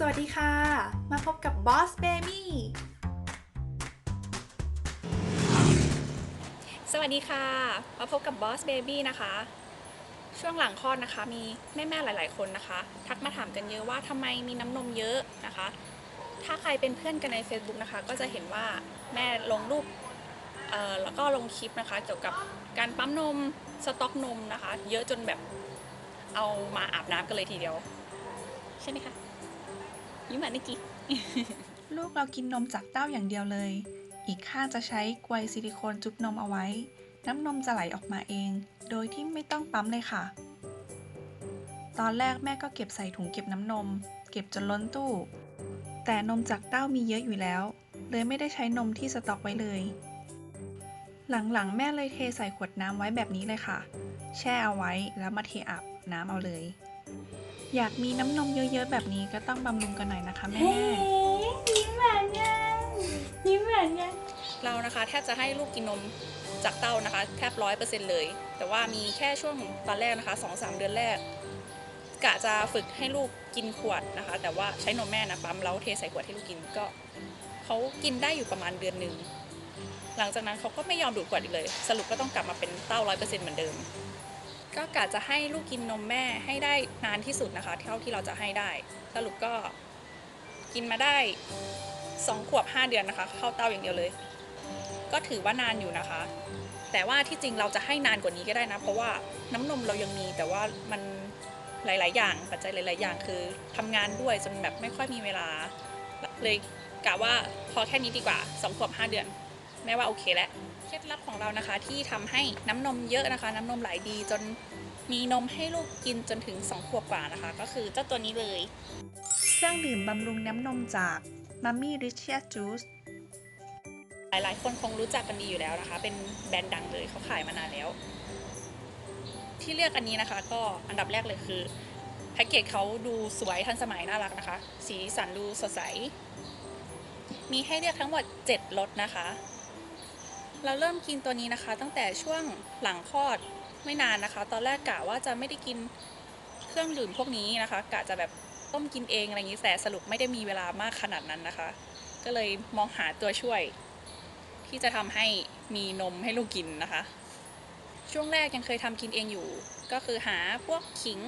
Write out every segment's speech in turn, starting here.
สวัสดีค่ะ มาพบกับ Boss Baby สวัสดีค่ะ มาพบกับ Boss Baby นะคะ ช่วงหลังคลอดนะคะ มีแม่ๆหลายๆคนนะคะ ทักมาถามกันเยอะว่าทำไมมีน้ำนมเยอะนะคะ ถ้าใครเป็นเพื่อนกันใน Facebook นะคะ ก็จะเห็นว่าแม่ลงรูปแล้วก็ลงคลิปนะคะ เกี่ยวกับการปั๊มนมสต็อกนมนะคะ เยอะจนแบบเอามาอาบน้ำกันเลยทีเดียว ใช่ไหมคะ ยิ้มแบบนิกกี้ลูกเรากินนมจากเต้าอย่างเดียวเลย อีกข้างจะใช้กวยซิลิโคนจุบนมเอาไว้ น้ำนมจะไหลออกมาเอง โดยที่ไม่ต้องปั๊มเลยค่ะ ตอนแรกแม่ก็เก็บใส่ถุงเก็บน้ำนม เก็บจนล้นตู้ แต่นมจากเต้ามีเยอะอยู่แล้ว เลยไม่ได้ใช้นมที่สต็อกไว้เลย หลังๆ แม่เลยเทใส่ขวดน้ำไว้แบบนี้เลยค่ะ แช่เอาไว้แล้วมาเทอาบน้ำเอาเลย อยากมีน้ำนมเยอะๆแบบนี้ก็ต้องบำรุงกันหน่อยนะคะแม่ ยิ้มเหมือนกันยิ้มเหมือนกันเรานะคะแทบจะให้ลูกกินนมจากเต้านะคะแทบร้อยเปอร์เซ็นต์เลย แต่ว่ามีแค่ช่วงตอนแรกนะคะสองสามเดือนแรกกะจะฝึกให้ลูกกินขวดนะคะ แต่ว่าใช้นมแม่นะปั๊มแล้วเทใส่ขวดให้ลูกกินก็เขากินได้อยู่ประมาณเดือนหนึ่งหลังจากนั้นเขาก็ไม่ยอมดูดขวดอีกเลย สรุปก็ต้องกลับมาเป็นเต้าร้อยเปอร์เซ็นต์เหมือนเดิม ก็กะจะให้ลูกกินนมแม่ให้ได้นานที่สุดนะคะ เท่าที่เราจะให้ได้ สรุปก็กินมาได้สองขวบห้าเดือนนะคะ เข้าเต้าอย่างเดียวเลย ก็ถือว่านานอยู่นะคะ แต่ว่าที่จริงเราจะให้นานกว่านี้ก็ได้นะ เพราะว่าน้ำนมเรายังมีแต่ว่ามันหลาย ๆ อย่างปัจจัยหลาย ๆ อย่างคือทำงานด้วยจนแบบไม่ค่อยมีเวลา เลยกะว่าพอแค่นี้ดีกว่า2ขวบ 5 เดือน แม่ว่าโอเคแล้ว เคล็ดลับของเรานะคะ ที่ทำให้น้ำนมเยอะนะคะ น้ำนมไหลดีจนมีนมให้ลูกกินจนถึง2ขวบกว่านะคะ ก็คือเจ้าตัวนี้เลย เครื่องดื่มบำรุงน้ำนมจาก Mummy Richia Juice หลายๆ คนคงรู้จักกันดีอยู่แล้วนะคะ เป็นแบรนด์ดังเลยเขาขายมานานแล้ว ที่เลือกอันนี้นะคะ ก็อันดับแรกเลยคือแพ็กเกจเขาดูสวยทันสมัยน่ารักนะคะ สีสันดูสดใส มีให้เลือกทั้งหมด 7รสนะคะ เราเริ่มกินตัวนี้นะคะ ตั้งแต่ช่วงหลังคลอดไม่นานนะคะ ตอนแรกกะว่าจะไม่ได้กินเครื่องดื่มพวกนี้นะคะกะจะแบบต้มกินเองอะไรอย่างนี้แต่สรุปไม่ได้มีเวลามากขนาดนั้นนะคะ ก็เลยมองหาตัวช่วย ที่จะทำให้มีนมให้ลูกกินนะคะ ช่วงแรกยังเคยทำกินเองอยู่ ก็คือหาพวกขิง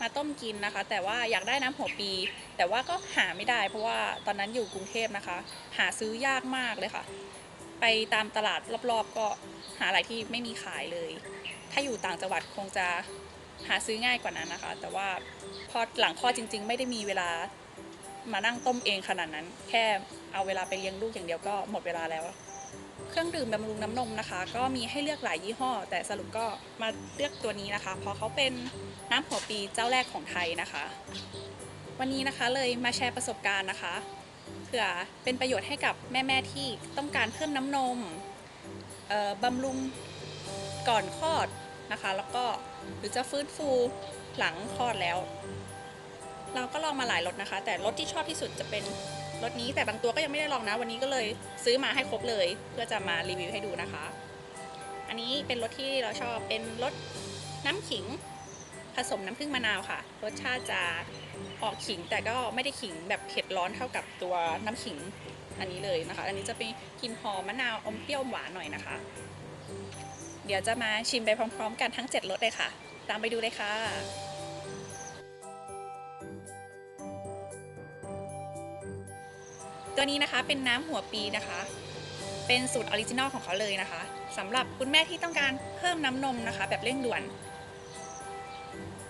มาต้มกินนะคะ แต่ว่าอยากได้น้ำหัวปี แต่ว่าก็หาไม่ได้เพราะว่าตอนนั้นอยู่กรุงเทพนะคะ หาซื้อยากมากเลยค่ะ ไปตามตลาดรอบๆ ก็หาอะไรที่ไม่มีขายเลย ถ้าอยู่ต่างจังหวัดคงจะหาซื้อง่ายกว่านั้นนะคะ แต่ว่าพอหลังคลอจริง ๆ ไม่ได้มีเวลามานั่งต้มเองขนาดนั้น แค่เอาเวลาไปเลี้ยงลูกอย่างเดียวก็หมดเวลาแล้ว เครื่องดื่มบำรุงน้ำนมนะคะ ก็มีให้เลือกหลายยี่ห้อ แต่สรุปก็มาเลือกตัวนี้นะคะ เพราะเขาเป็นน้ำหัวปีเจ้าแรกของไทยนะคะ วันนี้นะคะเลยมาแชร์ประสบการณ์นะคะ ผื่อเป็นประโยชน์ให้กับแม่ๆที่ต้องการเพิ่มน้ำนมบำรุงก่อนคลอดนะคะ แล้วก็หรือจะฟื้นฟูหลังคลอดแล้ว เราก็ลองมาหลายรสนะคะ แต่รสที่ชอบที่สุดจะเป็นรถนี้แต่บางตัวก็ยังไม่ได้ลองนะ วันนี้ก็เลยซื้อมาให้ครบเลย เพื่อจะมารีวิวให้ดูนะคะ อันนี้เป็นรสที่เราชอบเป็นรสน้ำขิง ผสมน้ำผึ้งมะนาวค่ะ รสชาติจะออกขิงแต่ก็ไม่ได้ขิงแบบเผ็ดร้อนเท่ากับตัวน้ำขิงอันนี้เลยนะคะ อันนี้จะเป็นกลิ่นหอมมะนาวอมเปรี้ยวหวานหน่อยนะคะ เดี๋ยวจะมาชิมไปพร้อม ๆ กันทั้ง 7รสเลยค่ะ ตามไปดูเลยค่ะตัวนี้นะคะเป็นน้ำหัวปีนะคะ เป็นสูตรออริจินอลของเขาเลยนะคะสำหรับคุณแม่ที่ต้องการเพิ่มน้ำนมนะคะ แบบเร่งด่วน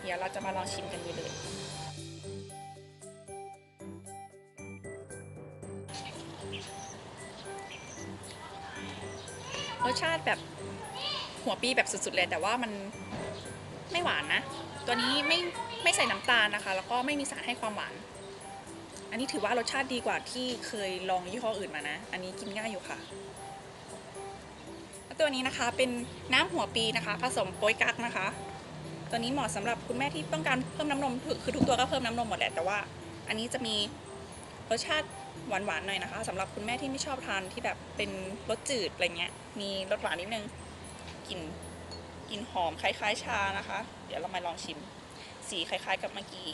เดี๋ยวเราจะมาลองชิมกันดูเลยรสชาติแบบหัวปีแบบสุดๆเลยแต่ว่ามันไม่หวานนะ ตัวนี้ไม่ไม่ใส่น้ำตาลนะคะ แล้วก็ไม่มีสารให้ความหวาน อันนี้ถือว่ารสชาติดีกว่าที่เคยลองยี่ห้ออื่นมานะ อันนี้กินง่ายอยู่ค่ะแล้วตัวนี้นะคะเป็นน้ำหัวปีนะคะ ผสมโป๊ยกั๊กนะคะ ตัวนี้เหมาะสำหรับคุณแม่ที่ต้องการเพิ่มน้ำนมคือทุกตัวก็เพิ่มน้ำนมหมดแหละแต่ว่า อันนี้จะมีรสชาติหวานๆหน่อยนะคะสำหรับคุณแม่ที่ไม่ชอบทานที่แบบเป็นรสจืดอะไรเงี้ย มีรสหวานนิดนึงกลิ่นกลิ่นหอมคล้าย ๆ ชานะคะ เดี๋ยวเรามาลองชิม สีคล้าย ๆ กับเมื่อกี้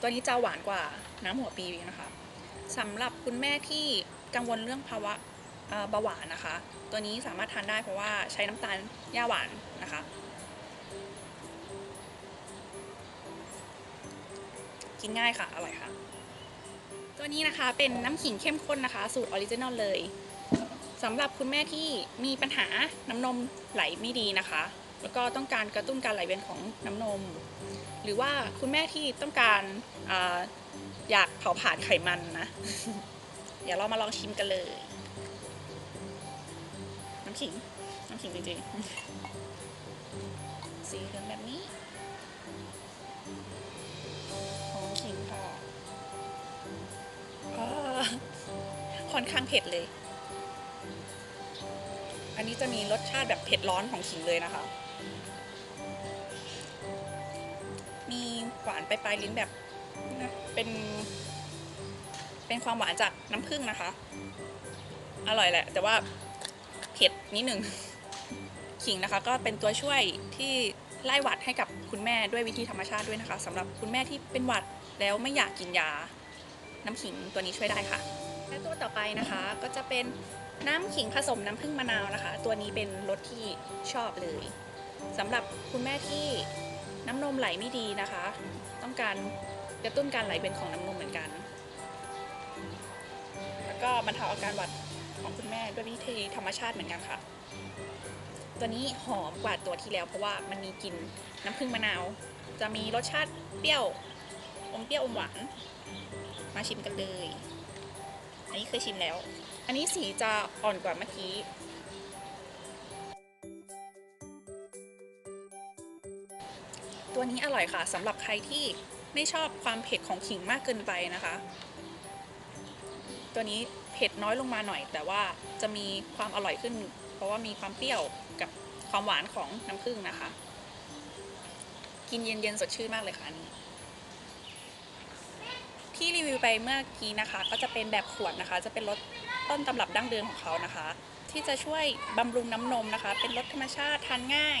ตัวนี้จะหวานกว่าน้ำหัวปีนะคะสำหรับคุณแม่ที่กังวลเรื่องภาวะ เบาหวานนะคะ ตัวนี้สามารถทานได้เพราะว่าใช้น้ำตาลหญ้าหวานนะคะ กินง่ายค่ะ อร่อยค่ะ ตัวนี้นะคะเป็นน้ำขิงเข้มข้นนะคะ สูตรออริจินอลเลยสำหรับคุณแม่ที่มีปัญหาน้ำนมไหลไม่ดีนะคะ แล้วก็ต้องการกระตุ้นการไหลเวียนของน้ำนม หรือว่าคุณแม่ที่ต้องการออยากเผาผลาญไขมันนะ เดี๋ยวเรามาลองชิมกันเลย น้ำขิง น้ำขิงจริงๆ สีเหลืองแบบนี้หอมขิงค่ะอ่าค่อนข้างเผ็ดเลย อันนี้จะมีรสชาติแบบเผ็ดร้อนของขิงเลยนะคะ มีหวานปลายลิ้นแบบนะเป็น เป็นความหวานจากน้ำผึ้งนะคะ อร่อยแหละ แต่ว่า ผ็ดนิดหนึ่งขิงนะคะ ก็เป็นตัวช่วยที่ไล่หวัดให้กับคุณแม่ด้วยวิธีธรรมชาติด้วยนะคะสำหรับคุณแม่ที่เป็นหวัดแล้วไม่อยากกินยา น้ำขิงตัวนี้ช่วยได้ค่ะ และตัวต่อไปนะคะก็จะเป็นน้ำขิงผสมน้ำผึ้งมะนาวนะคะ ตัวนี้เป็นรสที่ชอบเลยสำหรับคุณแม่ที่น้ำนมไหลไม่ดีนะคะ ต้องการกระตุ้นการไหลเวียนของน้ำนมเหมือนกัน แล้วก็บรรเทาอาการหวัด ของคุณแม่ด้วยวิธีธรรมชาติเหมือนกันค่ะ ตัวนี้หอมกว่าตัวที่แล้ว เพราะว่ามันมีกลิ่นน้ำผึ้งมะนาว จะมีรสชาติเปรี้ยวอมเปรี้ยวอมหวานมาชิมกันเลย อันนี้เคยชิมแล้ว อันนี้สีจะอ่อนกว่าเมื่อกี้ตัวนี้อร่อยค่ะสำหรับใครที่ไม่ชอบความเผ็ดของขิงมากเกินไปนะคะ ตัวนี้ ผ็ดน้อยลงมาหน่อย แต่ว่าจะมีความอร่อยขึ้น เพราะว่ามีความเปรี้ยวกับความหวานของน้ำผึ้งนะคะ กินเย็นๆสดชื่นมากเลยค่ะอันนี้ที่รีวิวไปเมื่อกี้นะคะ ก็จะเป็นแบบขวดนะคะ จะเป็นรสต้นตำรับดั้งเดิมของเขานะคะ ที่จะช่วยบำรุงน้ำนมนะคะ เป็นรสธรรมชาติทานง่าย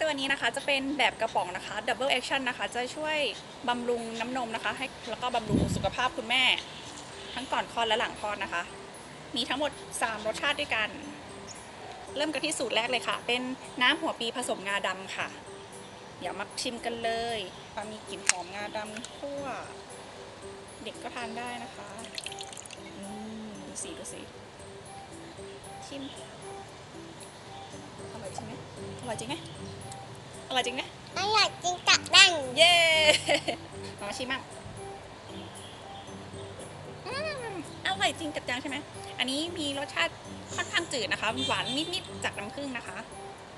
ตัวนี้นะคะจะเป็นแบบกระป๋องนะคะ Double Action นะคะ จะช่วยบำรุงน้ำนมนะคะ ให้แล้วก็บำรุงสุขภาพคุณแม่ ทั้งก่อนคลอดและหลังคลอดนะคะ มีทั้งหมด 3 รสชาติด้วยกัน เริ่มกันที่สูตรแรกเลยค่ะ เป็นน้ำหัวปีผสมงาดำค่ะ เดี๋ยวมาชิมกันเลยมีกลิ่นหอมงาดำคั่ว เด็กก็ทานได้นะคะอืมดูสีดูสีชิมอร่อยจริงไหมอร่อยจริงไหมอร่อยจริงไหมอร่อยจริงจับดังเย้มาชิมมั่ง ร่อยจริงกับจังใช่ไหม อันนี้มีรสชาติค่อนข้างจืดนะคะ หวานนิดๆจากน้ำผึ้งนะคะ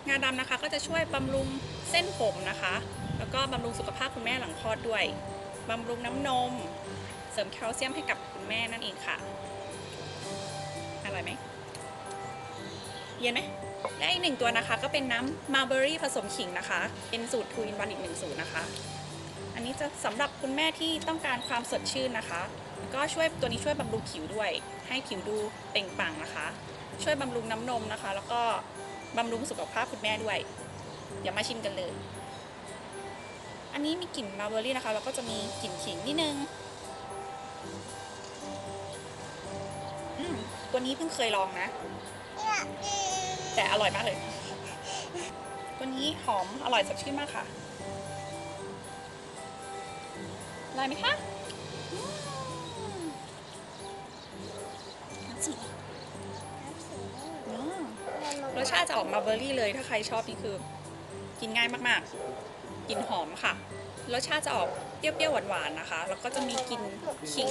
งาดำนะคะก็จะช่วยบำรุงเส้นผมนะคะ แล้วก็บำรุงสุขภาพคุณแม่หลังคลอดด้วยบำรุงน้ำนม เสริมแคลเซียมให้กับคุณแม่นั่นเองค่ะ อร่อยไหมเย็นไหมและอีกหนึ่งตัวนะคะก็เป็นน้ำมาร์เบอรี่ผสมขิงนะคะ เป็นสูตรทูอินวันอีกหนึ่งสูตรนะคะ อันนี้จะสำหรับคุณแม่ที่ต้องการความสดชื่นนะคะ ก็ช่วยตัวนี้ช่วยบำรุงผิวด้วย ให้ผิวดูเปล่งปลั่งนะคะ ช่วยบำรุงน้ำนมนะคะ แล้วก็บำรุงสุขภาพคุณแม่ด้วยเดี๋ยวมาชิมกันเลย อันนี้มีกลิ่นมาเบอรี่นะคะ แล้วก็จะมีกลิ่นขิงนิดนึงตัวนี้เพิ่งเคยลองนะ แต่อร่อยมากเลย ตัวนี้หอมอร่อยสดชื่นมากค่ะอร่อยไหมคะ น้ำสีอืมรสชาติจะออกมาเบอร์รี่เลย ถ้าใครชอบนี่คือ กินง่ายมากๆกลิ่นหอมค่ะ รสชาติจะออกเปรี้ยวๆหวานๆนะคะ แล้วก็จะมีกลิ่นขิง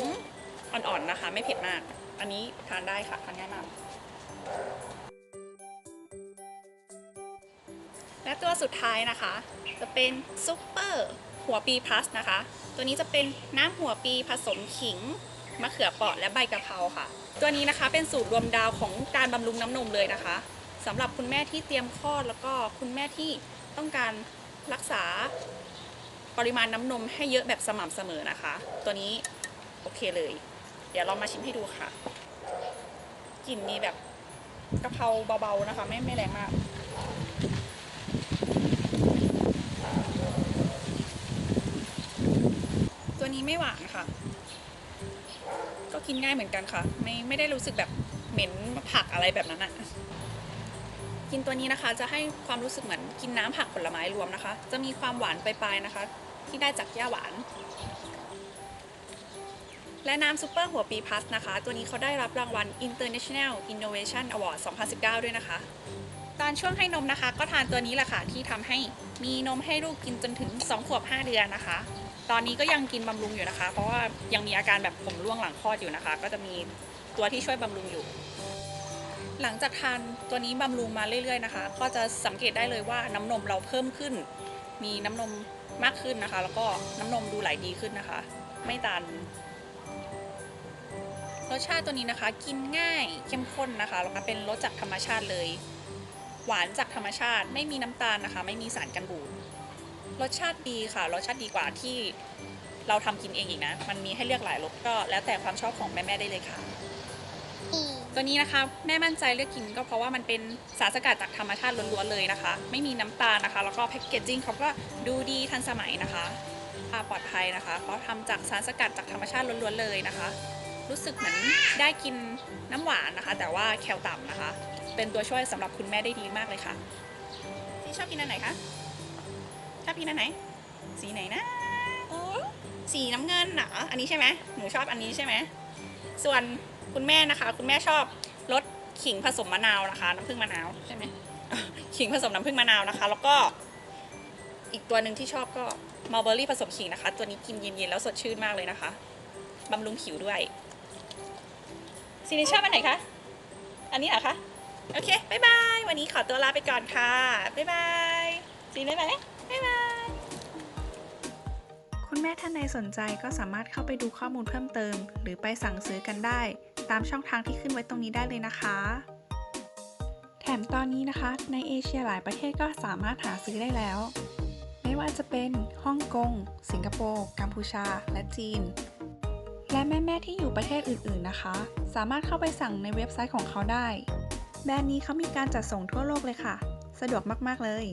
อ่อนๆนะคะ ไม่เผ็ดมาก อันนี้ทานได้ค่ะทานง่ายมากและตัวสุดท้ายนะคะ จะเป็นซุปเปอร์หัวปีพลัสนะคะ ตัวนี้จะเป็นน้ำหัวปีผสมขิง มะเขือเปราะและใบกะเพราค่ะ ตัวนี้นะคะเป็นสูตรรวมดาวของการบำรุงน้ำนมเลยนะคะสำหรับคุณแม่ที่เตรียมคลอดแล้วก็คุณแม่ที่ต้องการรักษาปริมาณน้ำนมให้เยอะแบบสม่ำเสมอนะคะ ตัวนี้โอเคเลย เดี๋ยวเรามาชิมให้ดูค่ะกลิ่นมีแบบกะเพราเบาๆนะคะ ไม่ไม่แรงมากตัวนี้ไม่หวานค่ะ ก็กินง่ายเหมือนกันค่ะ ไม่ไม่ได้รู้สึกแบบเหม็นผักอะไรแบบนั้นอะกินตัวนี้นะคะ จะให้ความรู้สึกเหมือนกินน้ำผักผลไม้รวมนะคะ จะมีความหวานปลายๆนะคะ ที่ได้จากหญ้าหวาน และน้ำซูเปอร์หัวปีพัสนะคะ ตัวนี้เขาได้รับรางวัล International Innovation Award 2019 ด้วยนะคะ ตอนช่วงให้นมนะคะ ก็ทานตัวนี้แหละค่ะที่ทำให้มีนมให้ลูกกินจนถึง 2 ขวบ 5 เดือนนะคะ ตอนนี้ก็ยังกินบำรุงอยู่นะคะ เพราะว่ายังมีอาการแบบผมร่วงหลังคลอดอยู่นะคะ ก็จะมีตัวที่ช่วยบำรุงอยู่ หลังจากทานตัวนี้บำรุงมาเรื่อยๆนะคะ ก็จะสังเกตได้เลยว่าน้ำนมเราเพิ่มขึ้น มีน้ำนมมากขึ้นนะคะ แล้วก็น้ำนมดูไหลดีขึ้นนะคะ ไม่ตันรสชาติตัวนี้นะคะ กินง่ายเข้มข้นนะคะแล้วก็เป็นรสจากธรรมชาติเลย หวานจากธรรมชาติ ไม่มีน้ำตาลนะคะ ไม่มีสารกันบูดรสชาติดีค่ะ รสชาติดีกว่าที่เราทำกินเองอีกนะ มันมีให้เลือกหลายรสก็แล้วแต่ความชอบของแม่ๆได้เลยค่ะ ตัวนี้นะคะแม่มั่นใจเลือกกินก็เพราะว่ามันเป็นสารสกัดจากธรรมชาติล้วนๆเลยนะคะ ไม่มีน้ำตาลนะคะ แล้วก็แพ็กเกจจิ้งเขาก็ดูดีทันสมัยนะคะปลอดภัยนะคะ เพราะทำจากสารสกัดจากธรรมชาติล้วนๆเลยนะคะ รู้สึกเหมือนได้กินน้ำหวานนะคะ แต่ว่าแคลต่ำนะคะ เป็นตัวช่วยสำหรับคุณแม่ได้ดีมากเลยค่ะที่ชอบกินอันไหนคะชอบกินอันไหน สีไหนนะโอ้สีน้ำเงินเหรออันนี้ใช่ไหมหนูชอบอันนี้ใช่ไหมส่วนคุณแม่นะคะ คุณแม่ชอบรสขิงผสมมะนาวนะคะ น้ำผึ้งมะนาวใช่ไหมขิงผสมน้ำผึ้งมะนาวนะคะ แล้วก็อีกตัวหนึ่งที่ชอบก็มัลเบอรี่ผสมขิงนะคะ ตัวนี้กินเย็นๆแล้วสดชื่นมากเลยนะคะบำรุงผิวด้วยซีนิชชอบอันไหนคะ อันนี้เหรอคะ โอเคบายบาย วันนี้ขอตัวลาไปก่อนค่ะบายบายซีนบ๊ายบายบายบาย คุณแม่ท่านใดสนใจก็สามารถเข้าไปดูข้อมูลเพิ่มเติม หรือไปสั่งซื้อกันได้ ตามช่องทางที่ขึ้นไว้ตรงนี้ได้เลยนะคะ แถมตอนนี้นะคะ ในเอเชียหลายประเทศก็สามารถหาซื้อได้แล้ว ไม่ว่าจะเป็นฮ่องกง สิงคโปร์ กัมพูชา และจีน และแม่ ๆ ที่อยู่ประเทศอื่น ๆ นะคะ สามารถเข้าไปสั่งในเว็บไซต์ของเขาได้ แบรนด์นี้เขามีการจัดส่งทั่วโลกเลยค่ะ สะดวกมาก ๆ เลย